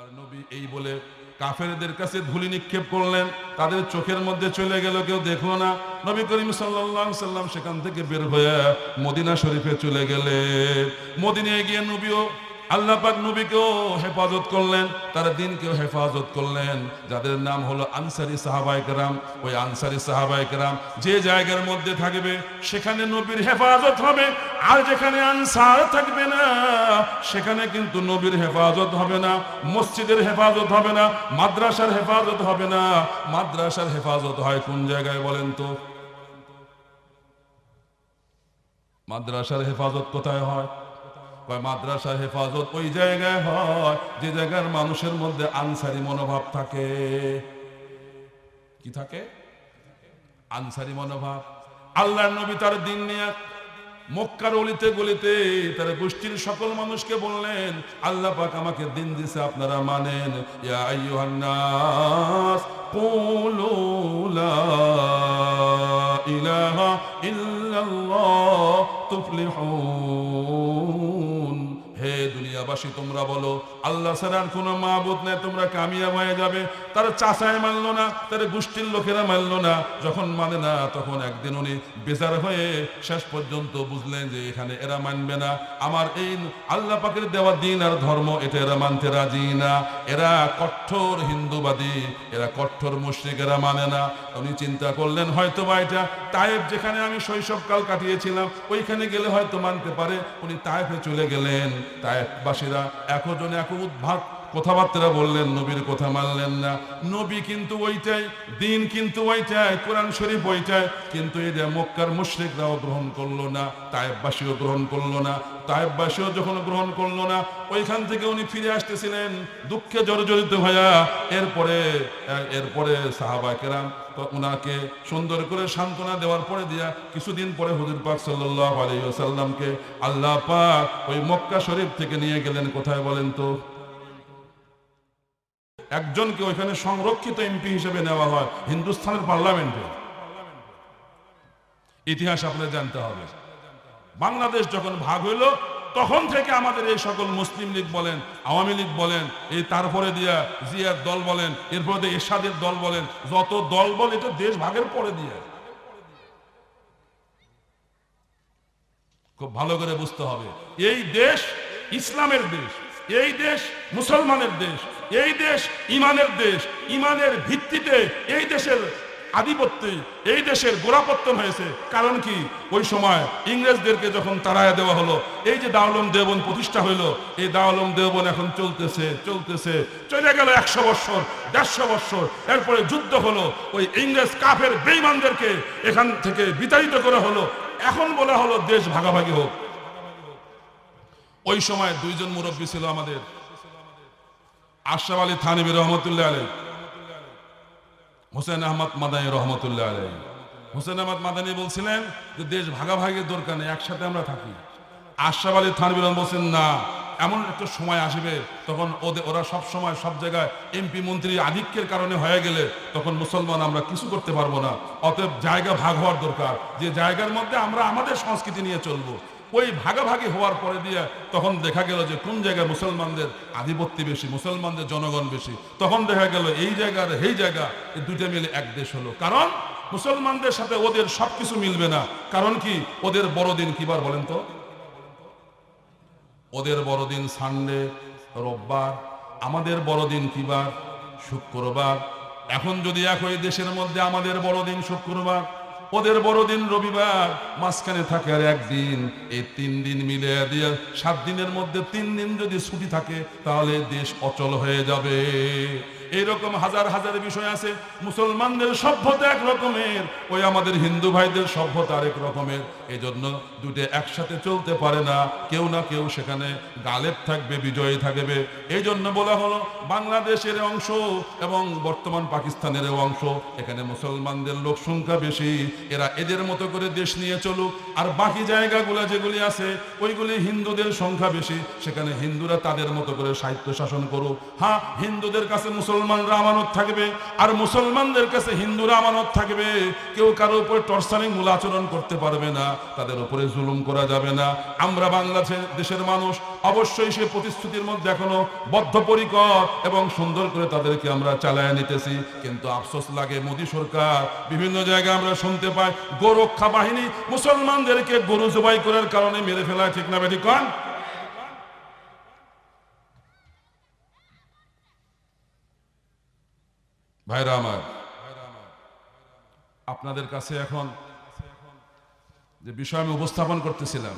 আল্লাহর নবী এই বলে কাফেরদের কাছে ধুলি নিক্ষেপ করলেন, তাদের চোখের মধ্যে চলে গেল, কেউ দেখল না। নবী করিম সাল্লাল্লাহু সাল্লাম সেখান থেকে বের হয়ে মদিনা শরীফে চলে গেলে মদিনায় গিয়ে নবীও আল্লাহ পাক নবীকেও হেফাজত করলেন, তার দিনকেও হেফাজত করলেন, যাদের নাম হলো আনসারি সাহাবাই কেরাম। ওই আনসারি সাহাবাই কেরাম যে জায়গার মধ্যে থাকবে, সেখানে নবীর হেফাজত হবে, আর যেখানে আনসার থাকবে না, সেখানে কিন্তু নবীর হেফাজত হবে না, মসজিদের হেফাজত হবে না, মাদ্রাসার হেফাজত হবে না। মাদ্রাসার হেফাজত হয় কোন জায়গায় বলেন তো? মাদ্রাসার হেফাজত কোথায় হয়? কয় মাদ্রাসার হেফাজত ওই জায়গায় হয়, যে জায়গার মানুষের মধ্যে আনসারি মনোভাব থাকে। কি থাকে? আনসারি মনোভাব। আল্লাহর নবী তার দিন নিয়ে মক্কার অলিতে গলিতে তার গোষ্ঠীর সকল মানুষকে বললেন, আল্লাহ পাক আমাকে দিন দিছে, আপনারা মানেন। ইলাহা ইল্লাল্লাহ তুফলিহুন তোমরা বলো আল্লাহ ছাড়ার কোনো মাহবুদ নেই তোমরা কামিয়াব হয়ে যাবে। তার চাচায় মানলো না, তার গোষ্ঠীর লোকেরা মানলো না। যখন মানে না, তখন একদিন উনি বেজার হয়ে শেষ পর্যন্ত বুঝলেন যে এখানে এরা মানবে না। আমার এই আল্লাহ পাকের দেওয়া দিন আর ধর্ম, এটা এরা মানতে রাজি না। এরা কঠোর হিন্দুবাদী, এরা কঠোর মুশ্রিক, এরা মানে না। উনি চিন্তা করলেন, হয়তো বা এটা তায়েব যেখানে আমি শৈশবকাল কাটিয়েছিলাম, ওইখানে গেলে হয়তো মানতে পারে। উনি তায়েফে চলে গেলেন। তায়েফবাসীরা একজন এক উদ্ভাগ কথাবার্তা বললেন, নবীর কথা মানলেন না। নবী কিন্তু ওইটাই, দিন কিন্তু ওইটাই, কোরআন শরীফ ওইটাই, কিন্তু এই যে মক্কার মুশরিকরাও গ্রহণ করল না, তায়েববাসীও গ্রহণ করল না, তায়েববাসীও যখন গ্রহণ করল না, ওইখান থেকে উনি ফিরে আসতেছিলেন দুঃখে জর্জরিত হইয়া। এরপরে এরপরে সাহাবা কেরাম ওনাকে সুন্দর করে সান্ত্বনা দেওয়ার পরে দিয়া কিছুদিন পরে হুজুর পাক আলাইহি ওয়াসাল্লামকে আল্লাহ পাক ওই মক্কা শরীফ থেকে নিয়ে গেলেন। কোথায় বলেন তো? একজনকে ওইখানে সংরক্ষিত এমপি হিসেবে নেওয়া হয় হিন্দুস্থানের পার্লামেন্টে। ইতিহাস আপনাদের জানতে হবে। বাংলাদেশ যখন ভাগ হইল, তখন থেকে আমাদের এই সকল মুসলিম লীগ বলেন, আওয়ামী লীগ বলেন, এই তারপরে দিয়া জিয়ার দল বলেন, এরপরে এরশাদের দল বলেন, যত দল বল এটা দেশ ভাগের পরে দিয়ে। খুব ভালো করে বুঝতে হবে। এই দেশ ইসলামের দেশ, এই দেশ মুসলমানের দেশ এই দেশ ইমানের দেশ, ইমানের ভিত্তিতে এই দেশের আধিপত্যে, এই দেশের গোড়াপত্তন হয়েছে। কারণ কি? ওই সময় ইংরেজদেরকে যখন তাড়ায় দেওয়া হলো, এই যে দাওলম দেবন প্রতিষ্ঠা হইল, এই দাওলম দেবন এখন চলতেছে চলতেছে। চলে গেল একশো বৎসর, দেড়শো বৎসর। এরপরে যুদ্ধ হলো, ওই ইংরেজ কাফের বেইমানদেরকে এখান থেকে বিতাড়িত করা হলো। এখন বলা হলো দেশ ভাগাভাগি হোক। ওই সময় দুইজন মুরব্বী ছিল আমাদের। আশরাফ আলী থানবী রহমতুল্লাহ আলী হোসেন আহমদ মাদানী রহমতুল্লাহ আলী হোসেন আহমদ মাদানী বলছিলেন যে দেশ ভাগাভাগির দরকার নেই, একসাথে আমরা থাকি। আশরাফ আলী থানবী বলছেন, না, এমন একটা সময় আসবে তখন ওদের ওরা সব সময় সব জায়গায় এমপি মন্ত্রী আধিক্যের কারণে হয়ে গেলে তখন মুসলমান আমরা কিছু করতে পারব না। অতএব জায়গা ভাগ হওয়ার দরকার। যে জায়গার মধ্যে আমরা আমাদের সংস্কৃতি নিয়ে চলবো ওই ভাগাভাগি হওয়ার পরে দিয়ে তখন দেখা গেল যে কোন জায়গায় মুসলমানদের আধিপত্য বেশি, মুসলমানদের জনগণ বেশি, তখন দেখা গেল এই জায়গা এই জায়গা, এই দুইটা মিলে এক দেশ হলো। কারণ মুসলমানদের সাথে ওদের সবকিছু মিলবে না। কারণ কি? ওদের বড়দিন কিবার বলেন তো? ওদের বড়দিন সানডে, রোববার, আমাদের বড়দিন কিবার শুক্রবার। এখন যদি এক ওই দেশের মধ্যে আমাদের বড়দিন শুক্রবার ওদের বড়দিন রবিবার, মাঝখানে থাকে আর একদিন। এই তিন দিন মিলে দিয়ে সাত দিনের মধ্যে তিন দিন যদি ছুটি থাকে, তাহলে দেশ অচল হয়ে যাবে। এইরকম হাজার হাজার বিষয় আছে, মুসলমানদের সভ্যতা এক রকমের, ওই আমাদের হিন্দু ভাইদের সভ্যতা আরেক রকমের। এই জন্য দুটো একসাথে চলতে পারে না, কেউ না কেউ সেখানে গালেব থাকবে, বিজয়ী থাকবে। এই জন্য বলা হলো, বাংলাদেশের অংশ এবং বর্তমান পাকিস্তানের অংশ, এখানে মুসলমানদের লোক সংখ্যা বেশি, এরা এদের মতো করে দেশ নিয়ে চলুক। আর বাকি জায়গাগুলো যেগুলি আছে, ওইগুলি হিন্দুদের সংখ্যা বেশি, সেখানে হিন্দুরা তাদের মতো করে সাহিত্য শাসন করুক। হ্যাঁ হিন্দুদের কাছে মুসলমান মুসলমানরা আমানত থাকবে, আর মুসলমানদের কাছে হিন্দুরা আমানত থাকবে, কেউ কারও উপরে টর্চারিং মূল আচরণ করতে পারবে না, তাদের উপরে জুলুম করা যাবে না। আমরা বাংলাদেশের দেশের মানুষ, অবশ্যই সে প্রতিশ্রুতির মধ্যে এখনও বদ্ধপরিকর এবং সুন্দর করে তাদেরকে আমরা চালায় নিতেছি। কিন্তু আফসোস লাগে মোদী সরকার, বিভিন্ন জায়গায় আমরা শুনতে পাই, গোরক্ষা বাহিনী মুসলমানদেরকে গরু জবাই করার কারণে মেরে ফেলায়, ঠিক না বেটি কন? ভাইরা আমার, আপনাদের কাছে এখন যে বিষয় আমি উপস্থাপন করতেছিলাম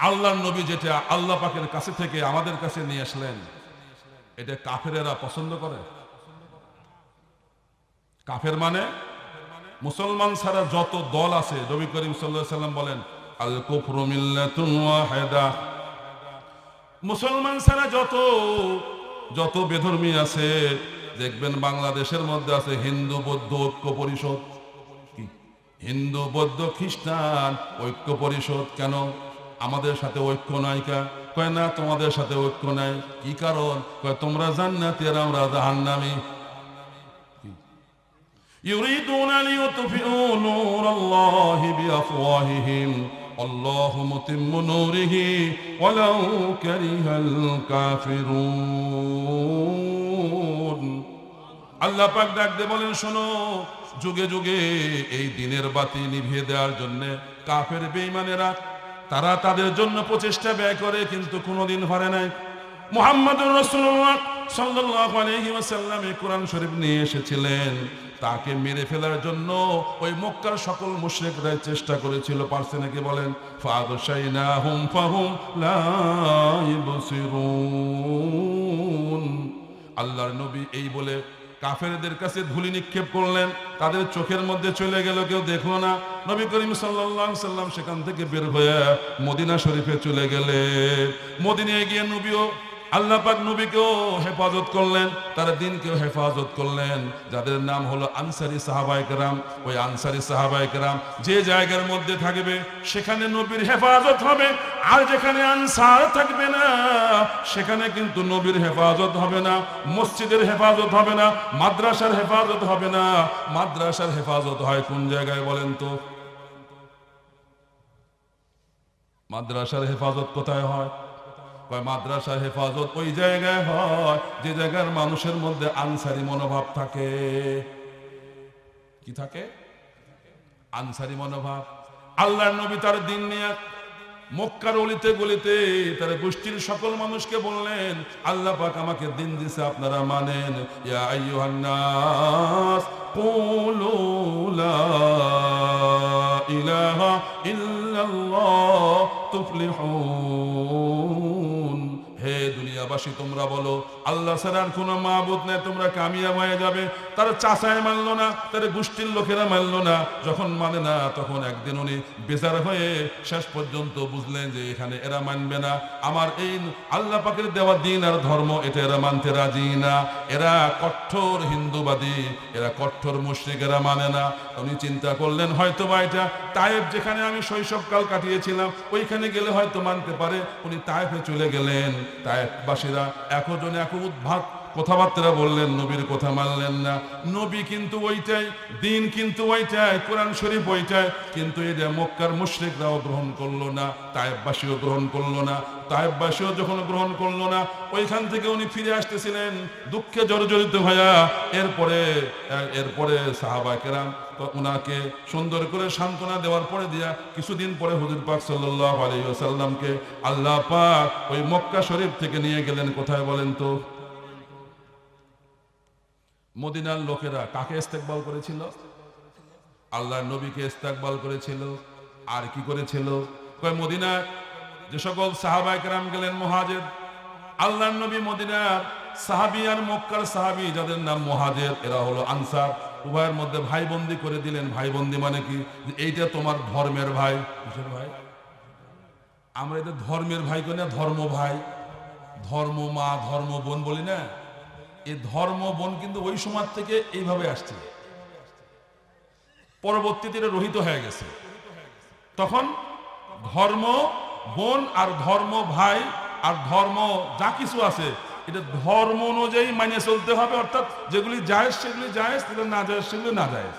আল্লাহ নবী যেটা আল্লাহ পাকের কাছে থেকে আমাদের কাছে নিয়ে আসলেন, এটা কাফেরেরা পছন্দ করে? কাফের মানে? মুসলমান ছাড়া যত দল আছে, নবী করিম সাল্লাম বলেন, আল কুফরু মিল্লাতুন ওয়াহিদা। মুসলমান ছাড়া যত যত বেধর্মী আছে দেখবেন বাংলাদেশের মধ্যে আছে হিন্দু বৌদ্ধ ঐক্য পরিষদ কি? হিন্দু বৌদ্ধ খ্রিস্টান ঐক্য পরিষদ কেন আমাদের সাথে ঐক্য নাইকা কয় না তোমাদের সাথে ঐক্য নাই কি কারণ কয় তোমরা জান্নাতি আর আমরা জাহান্নামী يريدون ليطفئوا نور الله بأفواههم الله متم نوره ولو كره الكافرون আল্লাহ পাক ডাক দিয়ে বলেন শোনো যুগে যুগে এই দিনের বাতি নিভিয়ে দেওয়ার জন্য কাফের বেঈমানেরা তারা তাদের জন্য প্রচেষ্টা ব্যয় করে কিন্তু কোনোদিন পারে নাই মুহাম্মদুর রাসূলুল্লাহ সাল্লাল্লাহু আলাইহি ওয়াসাল্লাম শরীফ নিয়ে এসেছিলেন। তাকে মেরে ফেলার জন্য ওই মক্কার সকল মুশরিকরা চেষ্টা করেছিল, পারছে নাকি বলেন? ফাগশাইনাহুম ফাহুম লা ইবসিরুন। আল্লাহর নবী এই বলে কাফেরদের কাছে ধুলি নিক্ষেপ করলেন, তাদের চোখের মধ্যে চলে গেল কেউ দেখল না। নবী করিম সাল্লাল্লাহু সাল্লাম সেখান থেকে বের হয়ে মদিনা শরীফে চলে গেলে মদিনায় গিয়ে নবীও আল্লাহ পাক নবীকেও হেফাজত করলেন, তার দিনকেও হেফাজত করলেন, যাদের নাম হলো আনসারি সাহাবাই কেরাম। ওই আনসারি সাহাবাই কেরাম যে জায়গার মধ্যে থাকবে, সেখানে নবীর হেফাজত হবে, আর যেখানে আনসার থাকবে না, সেখানে কিন্তু নবীর হেফাজত হবে না, মসজিদের হেফাজত হবে না, মাদ্রাসার হেফাজত হবে না। মাদ্রাসার হেফাজত হয় কোন জায়গায় বলেন তো? মাদ্রাসার হেফাজত কোথায় হয়? কয়, মাদ্রাসা হেফাজত ওই জায়গায় হয় যে জায়গার মানুষের মধ্যে আনসারি মনোভাব থাকে। কি থাকে? আনসারি মনোভাব। আল্লাহর নবী তার দিন নিয়ে মক্কার অলিতে গলিতে তার গোষ্ঠীর সকল মানুষকে বললেন, আল্লাহ পাক আমাকে দিন দিছে, আপনারা মানেন। ইলাহা ইল্লাল্লাহ তুফলিহুন দুনিয়াবাসী তোমরা বলো, আল্লাহ ছাড়ার কোনো মাহবুদ নেই, তোমরা কামিয়া হয়ে যাবে। তারা চাচায় মানলো না, তার গোষ্ঠীর লোকেরা মানলো না। যখন মানে না, তখন একদিন উনি বেজার হয়ে শেষ পর্যন্ত বুঝলেন যে এখানে এরা মানবে না। আমার এই আল্লাহ পাকের দেওয়া দিন আর ধর্ম, এটা এরা মানতে রাজি না। এরা কঠোর হিন্দুবাদী। এরা কঠোর মুশ্রিক এরা মানে না। উনি চিন্তা করলেন, হয়তো বা এটা তায়েব যেখানে আমি শৈশবকাল কাটিয়েছিলাম, ওইখানে গেলে হয়তো মানতে পারে। উনি তায়েফে চলে গেলেন। তায়েফবাসীরা একজন এক উদ্ভাগ কথাবার্তা বললেন, নবীর কথা মানলেন না। নবী কিন্তু ওইটাই, দিন কিন্তু ওইটাই, কোরআন শরীফ ওইটাই, কিন্তু এটা মক্কার মুশরিকরাও গ্রহণ করল না, তায়েববাসীও গ্রহণ করল না, তায়েববাসীও যখন গ্রহণ করল না, ওইখান থেকে উনি ফিরে আসতেছিলেন দুঃখে জর্জরিত হইয়া এরপরে এরপরে সাহাবা কেরাম ওনাকে সুন্দর করে সান্ত্বনা দেওয়ার পরে দিয়া কিছুদিন পরে হুজুর পাক সাল্লাল্লাহু আলাইহি ওয়াসাল্লামকে আল্লাহ পাক ওই মক্কা শরীফ থেকে নিয়ে গেলেন। কোথায় বলেন তো? মদিনার লোকেরা কাকে ইস্তেকবাল করেছিল? আল্লাহর নবীকে ইস্তেকবাল করেছিল। আর কি করেছিল? কয় মদিনা যে সকল সাহাবা একরাম গেলেন মহাজের, আল্লাহর নবী মদিনার সাহাবি আর মক্কার সাহাবি, যাদের নাম মহাজের, এরা হলো আনসার। উভয়ের মধ্যে ভাই বন্দি করে দিলেন। ভাই বন্দি মানে কি? এইটা তোমার ধর্মের ভাই। কিসের ভাই? আমরা এটা ধর্মের ভাই কই না? ধর্ম ভাই। ধর্ম মা, ধর্ম বোন বলি না? এই ধর্ম বোন কিন্তু ওই সময় থেকে এইভাবে আসছে। পরবর্তীতে এটা রহিত হয়ে গেছে। তখন ধর্ম বোন আর ধর্ম ভাই আর ধর্ম যা কিছু আছে, এটা ধর্ম অনুযায়ী মানে চলতে হবে, অর্থাৎ যেগুলি জায়েজ সেগুলি জায়েজ সেগুলো না জায়েজ সেগুলি না জায়েজ।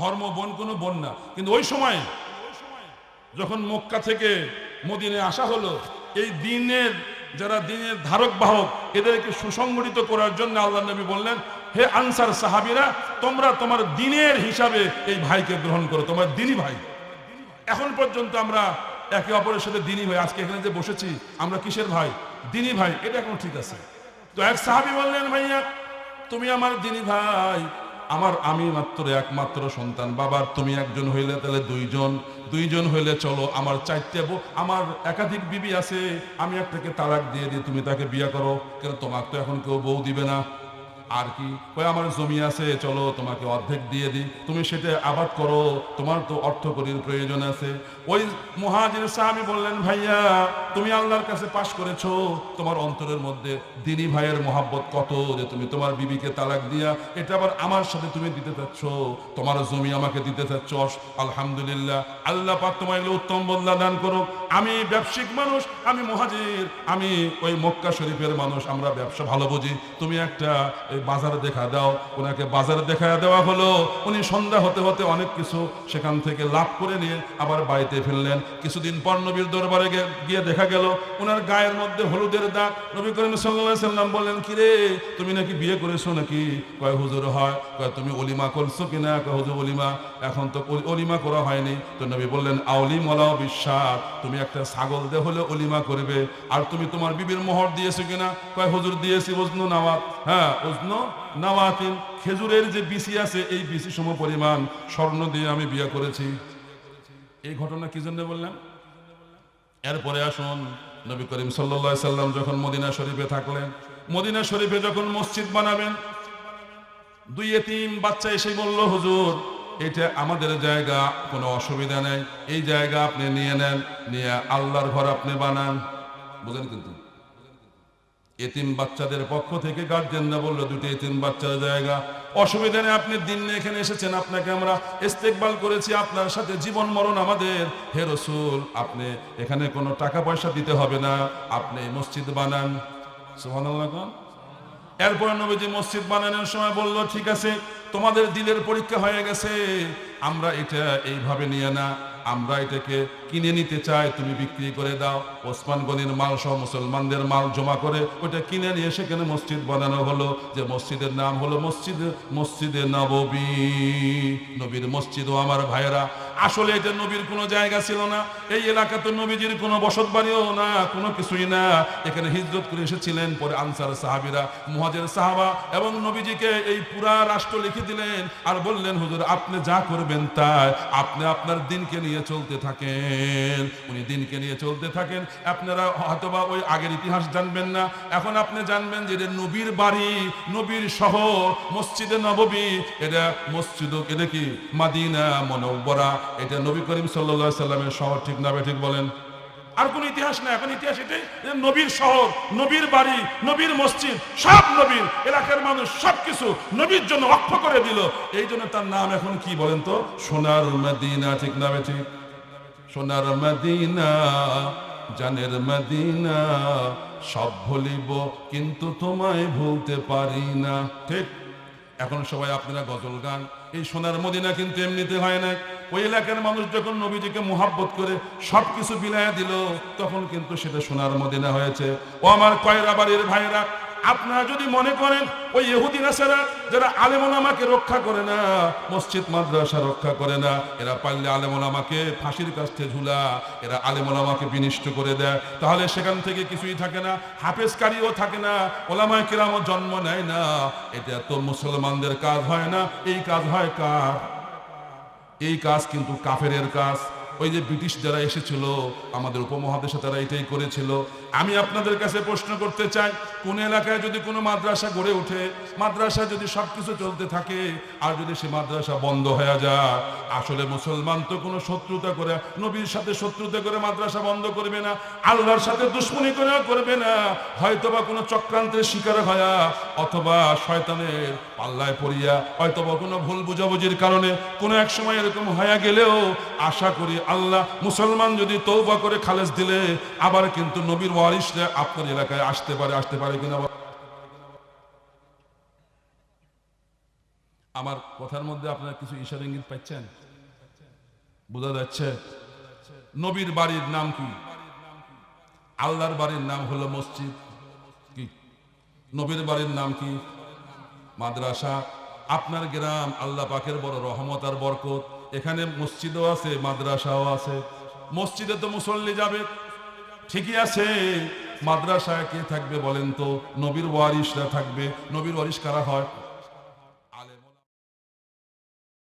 ধর্ম বোন কোনো বোন না। কিন্তু ওই সময় যখন মক্কা থেকে মদিনে আসা হলো, এই দিনের যারা দিনের ধারক বাহক, এদেরকে সুসংগঠিত করার জন্য আল্লাহ নবী বললেন, হে আনসার সাহাবিরা, তোমরা তোমার দিনের হিসাবে এই ভাইকে গ্রহণ করো, তোমার দিনই ভাই। এখন পর্যন্ত আমরা একে অপরের সাথে দিনই ভাই, আজকে এখানে যে বসেছি, আমরা কিসের ভাই? দিনই ভাই, এটা এখন ঠিক আছে। তো এক সাহাবি বললেন, ভাইয়া, তুমি আমার দিনী ভাই আমার আমি মাত্র একমাত্র সন্তান। বাবার তুমি একজন হইলে তাহলে দুইজন। দুইজন হইলে চলো, আমার চাইতে আমার একাধিক বিবি আছে। আমি একটাকে তালাক দিয়ে দিই, তুমি তাকে বিয়ে করো। কেন তোমাকে তো এখন কেউ বউ দিবে না। আর কি? ওই আমার জমি আছে, চলো তোমাকে অর্ধেক দিয়ে দিই। তুমি সেটা আবাদ করো, তোমার তো অর্থকরীর প্রয়োজন আছে। ওই মহাজির সাহাবি বললেন, ভাইয়া, তুমি আল্লাহর কাছে পাশ করেছ। তোমার অন্তরের মধ্যে দিনী ভাইয়ের মহাব্বত কত যে তুমি তোমার বিবিকে তালাক দিয়া এটা আবার আমার সাথে তুমি দিতে চাচ্ছ? তোমার জমি আমাকে দিতে চাচ্ছ? আলহামদুলিল্লাহ, আল্লাহ পাক তোমায় উত্তম বদলা দান করুক। আমি ব্যবসায়িক মানুষ, আমি মহাজির, আমি ওই মক্কা শরীফের মানুষ, আমরা ব্যবসা ভালো বুঝি। তুমি একটা বাজারে দেখা দাও, ওনাকে বাজারে দেখা দেওয়া হলো। উনি সন্ধ্যা হতে হতে অনেক কিছু সেখান থেকে লাভ করে নিয়ে আবার বাড়িতে ফেললেন কিছুদিন পর নবীর দরবারে গিয়ে দেখা গেল ওনার গায়ের মধ্যে হলুদের দাগ। নবী করিম সাল্লাম বললেন কি রে তুমি নাকি বিয়ে করেছ নাকি? কয়, হুজুর হয়। কয়, তুমি অলিমা করছ কিনা? কয়, হুজুর অলিমা এখন তো অলিমা করা হয়নি। তো নবী বললেন আউলি মলাও বিশ্বাস তুমি একটা ছাগল দে হলে অলিমা করবে। আর তুমি তোমার বিবির মোহর দিয়েছ কিনা? কয়, হুজুর, দিয়েছি উজনু নাওয়াত। হ্যাঁ উজনু নাওয়াতিন। খেজুরের যে বিসি আছে, এই বিসি সম পরিমাণ স্বর্ণ দিয়ে আমি বিয়ে করেছি। এই ঘটনা কি জন্য বললাম? এরপরে আসুন, নবী করিম সাল্লা সাল্লাম যখন মদিনা শরীফে থাকলেন, মদিনা শরীফে যখন মসজিদ বানাবেন দুই এতিম বাচ্চা এসে বলল, হুজুর এটা আমাদের জায়গা, কোনো অসুবিধা নেই। এই জায়গা আপনি নিয়ে নেন, নিয়ে আল্লাহর ঘর আপনি বানান। বুঝেন কিন্তু? এতিম বাচ্চাদের পক্ষ থেকে গার্জেনরা বলল, দুটি এতিম বাচ্চার জায়গা। অসুবিধা নেই, আপনি দিন নিয়ে এখানে এসেছেন, আপনাকে আমরা ইস্তেকবাল করেছি, আপনার সাথে জীবন মরণ আমাদের। হে রসুল, আপনি এখানে কোনো টাকা পয়সা দিতে হবে না, আপনি মসজিদ বানান। কোন? এরপর নবীজি মসজিদ বানানোর সময় বলল, ঠিক আছে, তোমাদের দিলের পরীক্ষা হয়ে গেছে। আমরা এটা এইভাবে নিয়ে না, আমরা এটাকে কিনে নিতে চাই, তুমি বিক্রি করে দাও। ওসমান গনির মাল সহ মুসলমানদের মাল জমা করে ওটা কিনে নিয়ে সেখানে মসজিদ বানানো হলো। যে মসজিদের নাম হলো মসজিদ, মসজিদে নববী। নবীর মসজিদ ও আমার ভাইয়েরা আসলে এটা নবীর কোনো জায়গা ছিল না, এই এলাকা তো নবীজির কোনো বসত বাড়িও না, কোনো কিছুই না। এখানে হিজরত করে এসেছিলেন, পরে আনসার সাহাবিরা, মুহাজের সাহাবা এবং নবীজিকে এই পুরা রাষ্ট্র লিখে দিলেন আর বললেন, হুজুর, আপনি যা করবেন তাই। আপনি আপনার দিনকে নিয়ে চলতে থাকেন। উনি দিনকে নিয়ে চলতে থাকেন। আপনারা হয়তোবা ওই আগের ইতিহাস জানবেন না। এখন আপনি জানবেন যে এটা নবীর বাড়ি, নবীর শহর, মসজিদে নববী। এটা মসজিদ, এটা কি? মাদিনা মনব্বরা এটা নবী করিম সাল্লা সাল্লামের শহর, ঠিক না ঠিক বলেন? আর কোন ইতিহাস না এখন ইতিহাস এটাই নবীর শহর, নবীর বাড়ি, নবীর মসজিদ, সব নবীর, এলাকার মানুষ, সবকিছু নবীর জন্য অক্ষ করে দিল। এই জন্য তার নাম এখন কি বলেন তো? সোনার মদিনা, ঠিক না ঠিক? সোনার মদিনা, জানের মদিনা, সব ভুলিব, কিন্তু তোমায় ভুলতে পারি না, ঠিক? এখন সবাই আপনারা গজল গান, এই সোনার মদিনা কিন্তু এমনিতে হয় না ওই এলাকার মানুষ যখন নবীজিকে মোহাব্বত করে সবকিছু বিলায় দিল, তখন কিন্তু সেটা সোনার মদিনা হয়েছে। ও আমার কয়রা বাড়ির ভাইরা, আপনারা যদি মনে করেন ওই ইহুদি নাসারা যারা আলেমোলামাকে রক্ষা করে না, মসজিদ, মাদ্রাসা রক্ষা করে না, এরা পারলে আলেমোলামাকে ফাঁসির কাছে ঝুলা, এরা আলেমোলামাকে বিনিষ্ট করে দেয়। তাহলে সেখান থেকে কিছুই থাকে না, হাফেজকারীও থাকে না, ওলামায় কেরামও জন্ম নেয় না। এটা তো মুসলমানদের কাজ হয় না, এই কাজ হয় কার? এই কাজ কিন্তু কাফেরের কাজ। ওই যে ব্রিটিশ যারা এসেছিল, আমাদের উপমহাদেশে তারা এটাই করেছিল। আমি আপনাদের কাছে প্রশ্ন করতে চাই, কোন এলাকায় যদি কোনো মাদ্রাসা গড়ে ওঠে, মাদ্রাসা যদি সবকিছু চলতে থাকে, আর যদি সে মাদ্রাসা বন্ধ হয়ে যায়, আসলে মুসলমান তো কোনো শত্রুতা করে, নবীর সাথে শত্রুতা করে মাদ্রাসা বন্ধ করবে না, আল্লাহর সাথে দুশ্মনী করে করবে না, হয়তোবা কোনো চক্রান্তের শিকার হয়া, অথবা শয়তানের পাল্লায় পড়িয়া, হয়তোবা কোনো ভুল বুঝাবুঝির কারণে কোনো এক সময় এরকম হয়ে গেলেও আশা করি আল্লাহ মুসলমান যদি তৌবা করে খালেজ দিলে, আবার কিন্তু নবীর ওয়ারিসরা আপনার এলাকায় আসতে পারে আসতে পারে কিনা? আমার কথার মধ্যে আপনারা কিছু ইশারা ইঙ্গিত পাচ্ছেন? বোঝা যাচ্ছে? নবীর বাড়ির নাম কি? আল্লাহর বাড়ির নাম হলো মসজিদ কি? নবীর বাড়ির নাম কি? মাদ্রাসা। আপনার গ্রাম আল্লাহ পাকের বড় রহমত আর বরকত। এখানে মসজিদও আছে, মাদ্রাসাও আছে। মসজিদে তো মুসল্লি যাবে। ঠিকই আছে। মাদ্রাসায় কে থাকবে বলেন তো? নবীর ওয়ারিসরা থাকবে। নবীর ওয়ারিস কারা হয়?